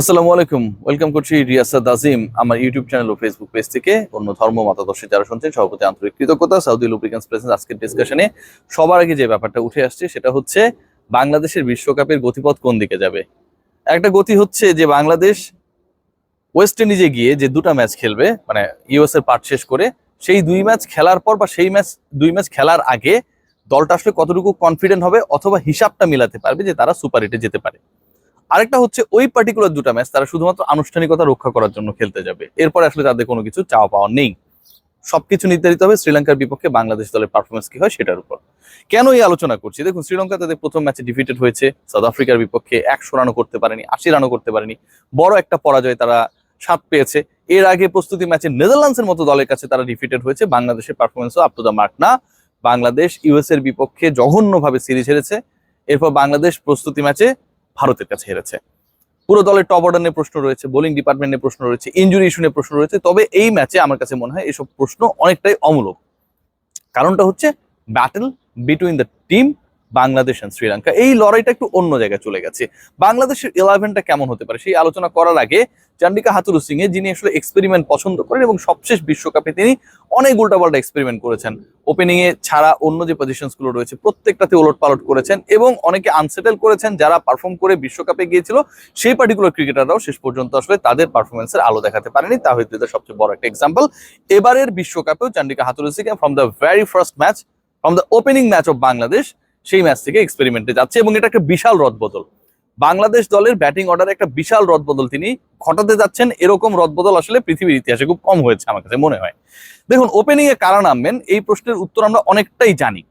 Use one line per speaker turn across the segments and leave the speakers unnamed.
আসসালামু আলাইকুম। ওয়েলকাম করছি রিয়াসাদ আজিম, আমার ইউটিউব চ্যানেল ও ফেসবুক পেজ থেকে। অন্য ধর্ম মতাদর্শী যারা শুনছেন সভাপতি আন্তরিক কৃতজ্ঞতা সাউদি লুব্রিকেন্স প্রেসেন্স আজকের ডিসকাশনে সবার আগে যে ব্যাপারটা উঠে আসছে, সেটা হচ্ছে বাংলাদেশের বিশ্বকাপের গতিপথ কোন দিকে যাবে? একটা গতি হচ্ছে যে বাংলাদেশ ওয়েস্ট ইন্ডিজে গিয়ে যে দুটো ম্যাচ খেলবে মানে ইউএস এর শেষ করে, সেই দুই ম্যাচ খেলার পর বা সেই ম্যাচ দুই ম্যাচ খেলার আগে দলটা আসলে কতটুকু কনফিডেন্ট হবে অথবা হিসাবটা মিলাতে পারবে যে তারা সুপার হিটে যেতে পারে। আরেকটা হচ্ছে ওই পার্টিকুলার দুটা ম্যাচ তারা শুধুমাত্র আনুষ্ঠানিকতা রক্ষা করার জন্য খেলতে যাবে। এরপরে আসলে তাদের কোনো কিছু চাওয়া পাওয়া নেই। সবকিছু নির্ধারিত হবে শ্রীলঙ্কার বিপক্ষে বাংলাদেশ দলের পারফরমেন্স কি হয় সেটার উপর। কেন এই আলোচনা করছি? দেখুন, শ্রীলঙ্কা তাদের প্রথম ম্যাচে ডিফিটেড হয়েছে। সাউথ আফ্রিকার বিপক্ষে একশো রানও করতে পারেনি, আশি রানও করতে পারেনি। বড় একটা পরাজয় তারা স্বাদ পেয়েছে। এর আগে প্রস্তুতি ম্যাচে নেদারল্যান্ডসের মতো দলের কাছে তারা ডিফিটেড হয়েছে। বাংলাদেশের পারফরমেন্সও আপ টু দ্য মার্ক না, বাংলাদেশ ইউএস এর বিপক্ষে জঘন্যভাবে সিরিজ হেরেছে। এরপর বাংলাদেশ প্রস্তুতি ম্যাচে ভারতের কাছে হেরেছে। পুরো দলের টপ অর্ডার নিয়ে প্রশ্ন রয়েছে বোলিং ডিপার্টমেন্ট নিয়ে প্রশ্ন রয়েছে ইঞ্জুরি ইস্যু নিয়ে প্রশ্ন রয়েছে, তবে এই ম্যাচে আমার কাছে মনে হয় এসব প্রশ্ন অনেকটাই অমূলক। কারণটা হচ্ছে battle between the team Bangladesh and Sri Lanka, এই লড়াইটা একটু অন্য জায়গায় চলে গেছে। বাংলাদেশের ইলেভেনটা কেমন হতে পারে সেই আলোচনা করার আগে চান্ডিকা হাতুরু সিং এ যিনি আসলে এক্সপেরিমেন্ট পছন্দ করেন এবং সবশেষ বিশ্বকাপে তিনি অনেক উল্টাপাল্টা এক্সপেরিমেন্ট করেছেন। ওপেনিং এ ছাড়া অন্য যে পজিশনসগুলো রয়েছে, প্রত্যেকটাতে ওলট পালট করেছেন এবং অনেকে আনসেটেল করেছেন যারা পারফর্ম করে বিশ্বকাপে গিয়েছিল, সেই পার্টিকুলার ক্রিকেটাররাও শেষ পর্যন্ত আসলে তাদের পারফরমেন্সের আলো দেখাতে পারেনি। তা হয়তো এদের সবচেয়ে বড় একটা এক্সাম্পল এবারের বিশ্বকাপেও Chandika Hathuru Singh from the very first match from the opening match of Bangladesh সেই ম্যাচ থেকে এক্সপেরিমেন্টে যাচ্ছে এবং এটা একটা বিশাল রদবদল বাংলাদেশ দলের ব্যাটিং অর্ডারে একটা বিশাল রদবদল তিনি ঘটাতে যাচ্ছেন, এরকম রদবদল আসলে পৃথিবীর ইতিহাসে খুব কম হয়েছে আমার কাছে মনে হয়। দেখুন ওপেনিং এ কারা নামবেন, এই প্রশ্নের উত্তর আমরা অনেকটাই জানি।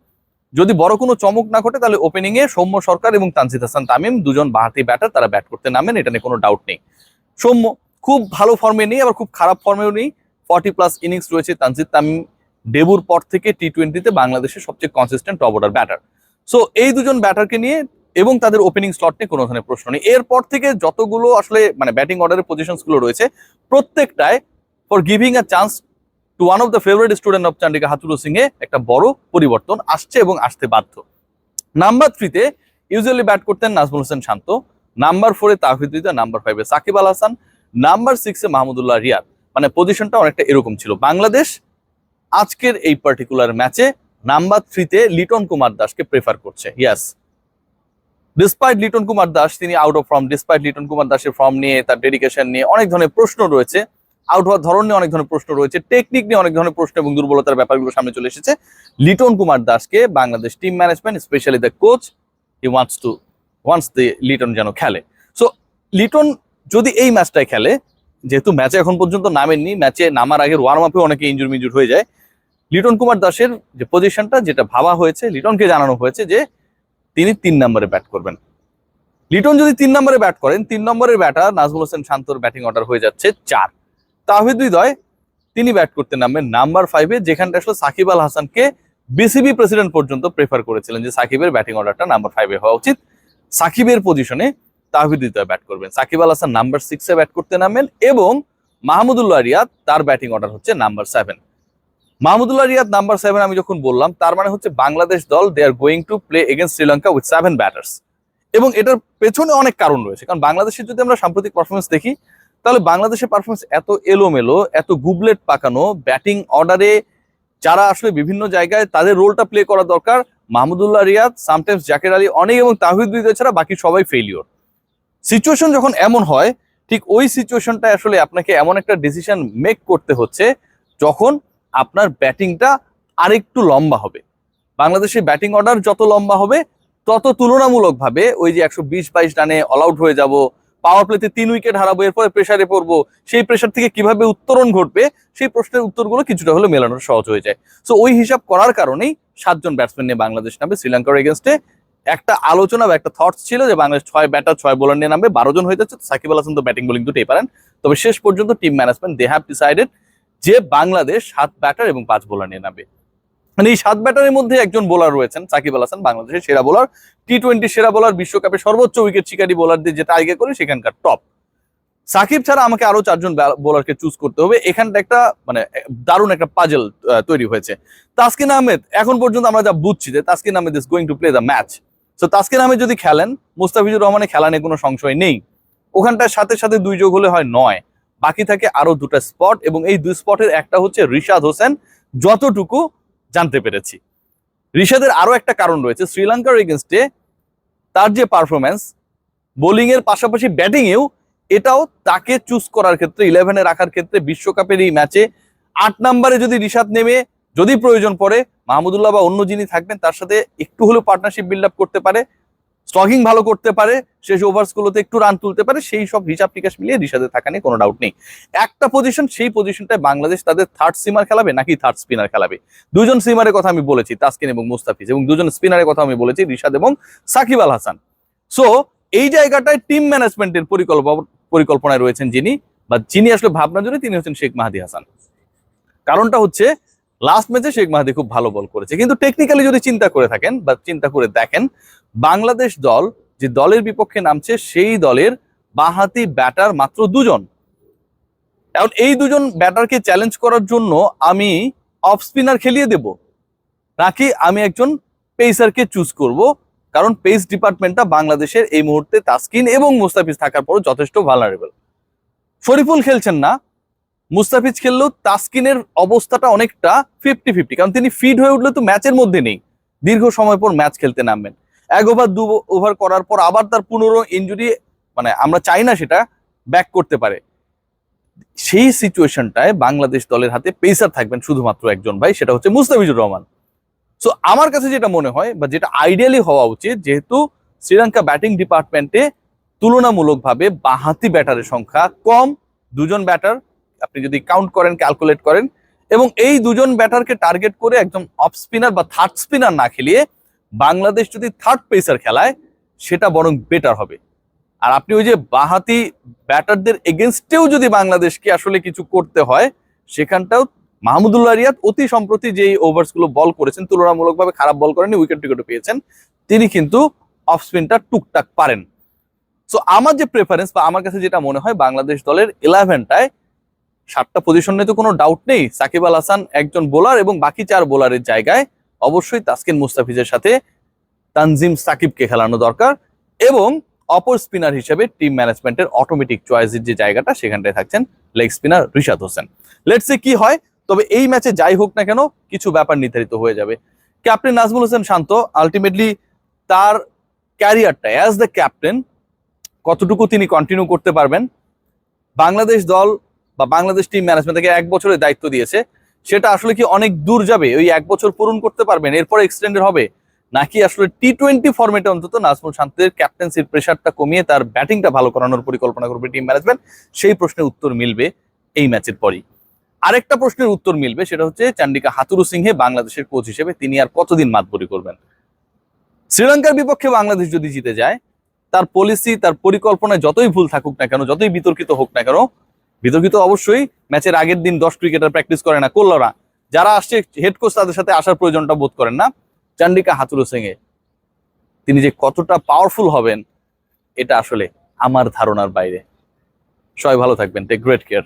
যদি বড় কোনো চমক না ঘটে, তাহলে ওপেনিং এ সৌম্য সরকার এবং তানজিদ হাসান তামিম দুজন বাহাতি ব্যাটার তারা ব্যাট করতে নামেন, এটা নিয়ে কোনো ডাউট নেই। সৌম্য, খুব ভালো ফর্মে নেই, আবার খুব খারাপ ফর্মেও নেই। ফর্টি প্লাস ইনিংস রয়েছে তানজিদ তামিম, ডেবুর পর থেকে টি টোয়েন্টিতে বাংলাদেশের সবচেয়ে consistent top order batter so এই দুজন ব্যাটারকে নিয়ে এবং তাদের ওপেনিং স্লট নিয়ে কোনো ধরনের প্রশ্ন নেই। এরপর থেকে যতগুলো আসলে মানে ব্যাটিং অর্ডারের পজিশনসগুলো রয়েছে, প্রত্যেকটায় for giving a chance to one of the favourite student of Chandika Hathuru Singh এ একটা বড় পরিবর্তন আসছে এবং আসতে বাধ্য। নাম্বার থ্রিতে ইউজুয়ালি ব্যাট করতেন নাজমুল হোসেন শান্ত। নাম্বার ফোরে তাহিদ হৃদয় নাম্বার ফাইভে সাকিব আল হাসান। নাম্বার সিক্সে মাহমুদুল্লাহ রিয়াদ। মানে পজিশনটা অনেকটা এরকম ছিল। বাংলাদেশ আজকের এই পার্টিকুলার ম্যাচে নাম্বার থ্রিতে লিটন কুমার দাসকে প্রেফার করছে ইয়াস ডিসপাইট লিটন কুমার দাস, তিনি out of form despite Liton Kumar দাসের ফর্ম নিয়ে, তার ডেডিকেশন নিয়ে অনেক ধরনের প্রশ্ন রয়েছে আউট হওয়ার ধরন নিয়ে অনেক ধরনের প্রশ্ন রয়েছে টেকনিক নিয়ে অনেক ধরনের প্রশ্ন এবং দুর্বলতার ব্যাপারগুলো সামনে চলে এসেছে। লিটন কুমার দাসকে Bangladesh team management specially the coach he wants to wants the Liton যেন খেলে। সো লিটন যদি এই ম্যাচটায় খেলে, যেহেতু ম্যাচে এখন পর্যন্ত নামেননি ম্যাচে নামার আগে ওয়ার্ম আপে অনেকে ইঞ্জুর মিঞ্জুর হয়ে যায় লিটন কুমার দাসের যে পজিশনটা যেটা ভাবা হয়েছে, লিটনকে জানানো হয়েছে যে তিনি তিন নম্বরে ব্যাট করবেন। লিটন যদি তিন নম্বরে ব্যাট করেন, তিন নম্বরের ব্যাটার নাজমুল হোসেন শান্তর ব্যাটিং অর্ডার হয়ে যাচ্ছে চার। তাহিদ হৃদয়, তিনি ব্যাট করতে নামবেন নাম্বার ফাইভে যেখানটা আসলে সাকিব আল হাসানকে বিসিবি প্রেসিডেন্ট পর্যন্ত প্রেফার করেছিলেন যে সাকিবের ব্যাটিং অর্ডারটা নাম্বার ফাইভে হওয়া উচিত। সাকিবের পজিশনে তাহিদ হৃদয় ব্যাট করবেন। সাকিব আল হাসান নাম্বার সিক্সে ব্যাট করতে নামেন এবং মাহমুদুল্লাহ রিয়াদ তার ব্যাটিং অর্ডার হচ্ছে number seven Mahmudullah Riyad number seven আমি যখন বললাম, তার মানে হচ্ছে বাংলাদেশ দল they are going to play against Sri Lanka with seven batters এবং এটার পেছনে অনেক কারণ রয়েছে। কারণ বাংলাদেশের যদি আমরা সাম্প্রতিক পারফরমেন্স দেখি, তাহলে বাংলাদেশের পারফরমেন্স এত এলোমেলো, এত গুবলেট পাকানো ব্যাটিং অর্ডারে যারা আসলে বিভিন্ন জায়গায় তাদের রোলটা প্লে করা দরকার, মাহমুদুল্লাহ রিয়াদ সামটাইমস জাকের আলী, অনেক এবং তাহিদ হৃদয় ছাড়া বাকি সবাই ফেলিওর সিচুয়েশন যখন এমন হয়, ঠিক ওই সিচুয়েশনটা আসলে আপনাকে এমন একটা ডিসিশন মেক করতে হচ্ছে, যখন আপনার ব্যাটিংটা আরেকটু লম্বা হবে। বাংলাদেশের ব্যাটিং অর্ডার যত লম্বা হবে, তত তুলনামূলকভাবে ওই যে একশো বিশ বাইশ রানে অল আউট হয়ে যাব পাওয়ার প্লেতে তিন উইকেট হারাবো, এরপরে প্রেসারে পড়ব, সেই প্রেশার থেকে কীভাবে উত্তরণ ঘটবে, সেই প্রশ্নের উত্তরগুলো কিছুটা হলে মেলানো সহজ হয়ে যায়। সো ওই হিসাব করার কারণেই সাতজন ব্যাটসম্যান নিয়ে বাংলাদেশ নামবে শ্রীলঙ্কার এগেনস্টে একটা আলোচনা বা একটা থটস ছিল যে বাংলাদেশ ছয় ব্যাটার ছয় বোলার নিয়ে নামবে, বারো জন হয়ে যাচ্ছে, সাকিব আল হাসান তো ব্যাটিং বোলিং দুটোই পারেন। তবে শেষ পর্যন্ত team management they have decided যে বাংলাদেশ সাত ব্যাটার এবং পাঁচ বোলার নিয়ে নামবে। মানে এই সাত ব্যাটারের মধ্যে একজন বোলার রয়েছেন সাকিব আল হাসান, বাংলাদেশের সেরা বোলার টি টোয়েন্টি সেরা বোলার বিশ্বকাপে সর্বোচ্চ উইকেট শিকারী বোলারদের যেটা আগে করে সেখানকার টপ সাকিব ছাড়া আমাকে আরও চারজন বোলারকে চুজ করতে হবে। এখানটা একটা মানে দারুণ একটা পাজল তৈরি হয়েছে। তাসকিন আহমেদ, এখন পর্যন্ত আমরা যা বুঝছি যে Taskin Ahmed is going to play the match so Taskin Ahmed যদি খেলেন, মুস্তাফিজুর রহমানের খেলা নিয়ে কোনো সংশয় নেই। ওখানটার সাথে সাথে দুই যোগ হলে হয় নয়। বাকি থাকে আরও দুটো স্পট এবং এই দুই স্পটের একটা হচ্ছে রিশাদ হোসেন, যতটুকু জানতে পেরেছি। রিশাদের আরও একটা কারণ রয়েছে, শ্রীলঙ্কার এগেনস্টে তার যে পারফরমেন্স বোলিং এর পাশাপাশি ব্যাটিং এও এটাও তাকে চুজ করার ক্ষেত্রে ইলেভেনে রাখার ক্ষেত্রে, বিশ্বকাপের এই ম্যাচে আট নম্বরে যদি রিশাদ নেমে, যদি প্রয়োজন পড়ে, মাহমুদুল্লাহ বা অন্য যিনি থাকবেন, তার সাথে একটু হলেও পার্টনারশিপ বিল্ড আপ করতে পারে। স্টকিং ভালো করতে পারে, শেষ ওভার্সগুলোতে একটু রান তুলতে পারে, সেই সব হিসাব নিকাশ মিলিয়ে রিশাদে থাকা নিয়ে কোনো ডাউট নেই। একটা পজিশন সেই পজিশনটায় বাংলাদেশ তাদের থার্ড সিমার খেলাবে নাকি থার্ড স্পিনার খেলাবে? দুজন সিমারের কথা আমি বলেছি, তাসকিন এবং মুস্তাফিজ, এবং দুজন স্পিনারের কথা আমি বলেছি, রিশাদ এবং সাকিব আল হাসান। সো এই জায়গাটায় টিম ম্যানেজমেন্টের পরিকল্পনা পরিকল্পনায় রয়েছেন যিনি, বা যিনি আসলে ভাবনা জন্য তিনি হচ্ছেন শেখ মাহাদি হাসান। কারণটা হচ্ছে লাস্ট ম্যাচে শেখ মাহাদি খুব ভালো বল করেছে। কিন্তু টেকনিক্যালি যদি চিন্তা করে থাকেন, বা চিন্তা করে দেখেন বাংলাদেশ দল যে দলের বিপক্ষে নামছে, সেই দলের বাহাতি ব্যাটার মাত্র দুজন। এখন এই দুজন ব্যাটারকে চ্যালেঞ্জ করার জন্য আমি অফ স্পিনার খেলিয়ে দেব, নাকি আমি একজন পেসারকে চুজ করব? কারণ পেস ডিপার্টমেন্টটা বাংলাদেশের এই মুহূর্তে তাসকিন এবং মুস্তাফিজ থাকার পর যথেষ্ট ভালনারেবল শরীফুল খেলছেন না, মুস্তাফিজ খেললেও তাসকিনের অবস্থাটা অনেকটা ফিফটি ফিফটি কারণ তিনি ফিট হয়ে উঠলে তো ম্যাচের মধ্যে নেই। দীর্ঘ সময় পর ম্যাচ খেলতে নামবেন। এক ওভার দু ওভার করার পর আবার তার পুনরো ইঞ্জুরি মানে আমরা চাই না সেটা ব্যাক করতে পারে। সেই সিচুয়েশনটায় বাংলাদেশ দলের হাতে পেসার থাকবেন শুধুমাত্র একজন ভাই, সেটা হচ্ছে মুস্তাফিজুর রহমান। সো আমার কাছে যেটা মনে হয় বা যেটা আইডিয়ালি হওয়া উচিত, যেহেতু শ্রীলঙ্কা ব্যাটিং ডিপার্টমেন্টে তুলনামূলকভাবে বাহাতি ব্যাটারের সংখ্যা কম, দুজন ব্যাটার আপনি যদি কাউন্ট করেন ক্যালকুলেট করেন, এবং এই দুজন ব্যাটারকে টার্গেট করে একদম অফ স্পিনার বা থার্ড স্পিনার না খেলিয়ে বাংলাদেশ যদি থার্ড পেসার খেলায়, সেটা বরং বেটার হবে। আর আপনি ওই যে বাহাতি ব্যাটারদের এগেনস্টেও যদি বাংলাদেশকে আসলে কিছু করতে হয়, সেখানটাও মাহমুদুল্লাহ রিয়াদ অতি সম্প্রতি যে ওভার্সগুলো বল করেছেন, তুলনামূলকভাবে খারাপ বল করেনি উইকেট টিকেটও পেয়েছেন, তিনি কিন্তু অফ স্পিনটা টুকটাক পারেন। সো আমার যে প্রেফারেন্স বা আমার কাছে যেটা মনে হয়, বাংলাদেশ দলের ইলেভেনটায় সাতটা পজিশন নিয়ে তো কোনো ডাউট নেই। সাকিব আল হাসান একজন বোলার এবং বাকি চার বোলারের জায়গায় অবশ্যই তাসকিন মুস্তাফিজের সাথে তানজিম সাকিবকে খেলানো দরকার এবং অপর স্পিনার হিসেবে টিম ম্যানেজমেন্টের অটোমেটিক চয়েসের যে জায়গাটা, সেখানটায় থাকছেন leg spinner Rishad Hossain. Let's কি হয়, তবে এই ম্যাচে যাই হোক না কেন, কিছু ব্যাপার নির্ধারিত হয়ে যাবে। ক্যাপ্টেন নাজমুল হোসেন শান্ত আলটিমেটলি তার ক্যারিয়ারটা অ্যাজ দ্য ক্যাপ্টেন কতটুকু তিনি কন্টিনিউ করতে পারবেন, বাংলাদেশ দল বা বাংলাদেশ টিম ম্যানেজমেন্ট তাকে এক বছরের দায়িত্ব দিয়েছে। সেটা আসলে কি অনেক দূর যাবে? ওই এক বছর পূরণ করতে পারবেন, এরপরে এক্সটেন্ডেড হবে? নাকি আসলে টি টোয়েন্টি ফর্মেটে অন্তত নাজমুল শান্তের ক্যাপ্টেন্সির প্রেশারটা কমিয়ে তার ব্যাটিংটা ভালো করানোর পরিকল্পনা করবে টিম ম্যানেজমেন্ট সেই প্রশ্নের উত্তর মিলবে এই ম্যাচের পরই। আরেকটা প্রশ্নের উত্তর মিলবে, সেটা হচ্ছে চান্ডিকা হাতুরু সিংহে বাংলাদেশের কোচ হিসেবে তিনি আর কতদিন মাতবরি করবেন? শ্রীলঙ্কার বিপক্ষে বাংলাদেশ যদি জিতে যায়, তার পলিসি তার পরিকল্পনায় যতই ভুল থাকুক না কেন, যতই বিতর্কিত হোক না কেন বিতর্কিত অবশ্যই, ম্যাচের আগের দিন দশ ক্রিকেটার প্র্যাকটিস করে না করল না যারা আসছে হেড কোচ তাদের সাথে আসার প্রয়োজনটা বোধ করেন না। চান্ডিকা হাতুরু সিংয়ে তিনি যে কতটা পাওয়ারফুল হবেন, এটা আসলে আমার ধারণার বাইরে। সবাই ভালো থাকবেন। Take great care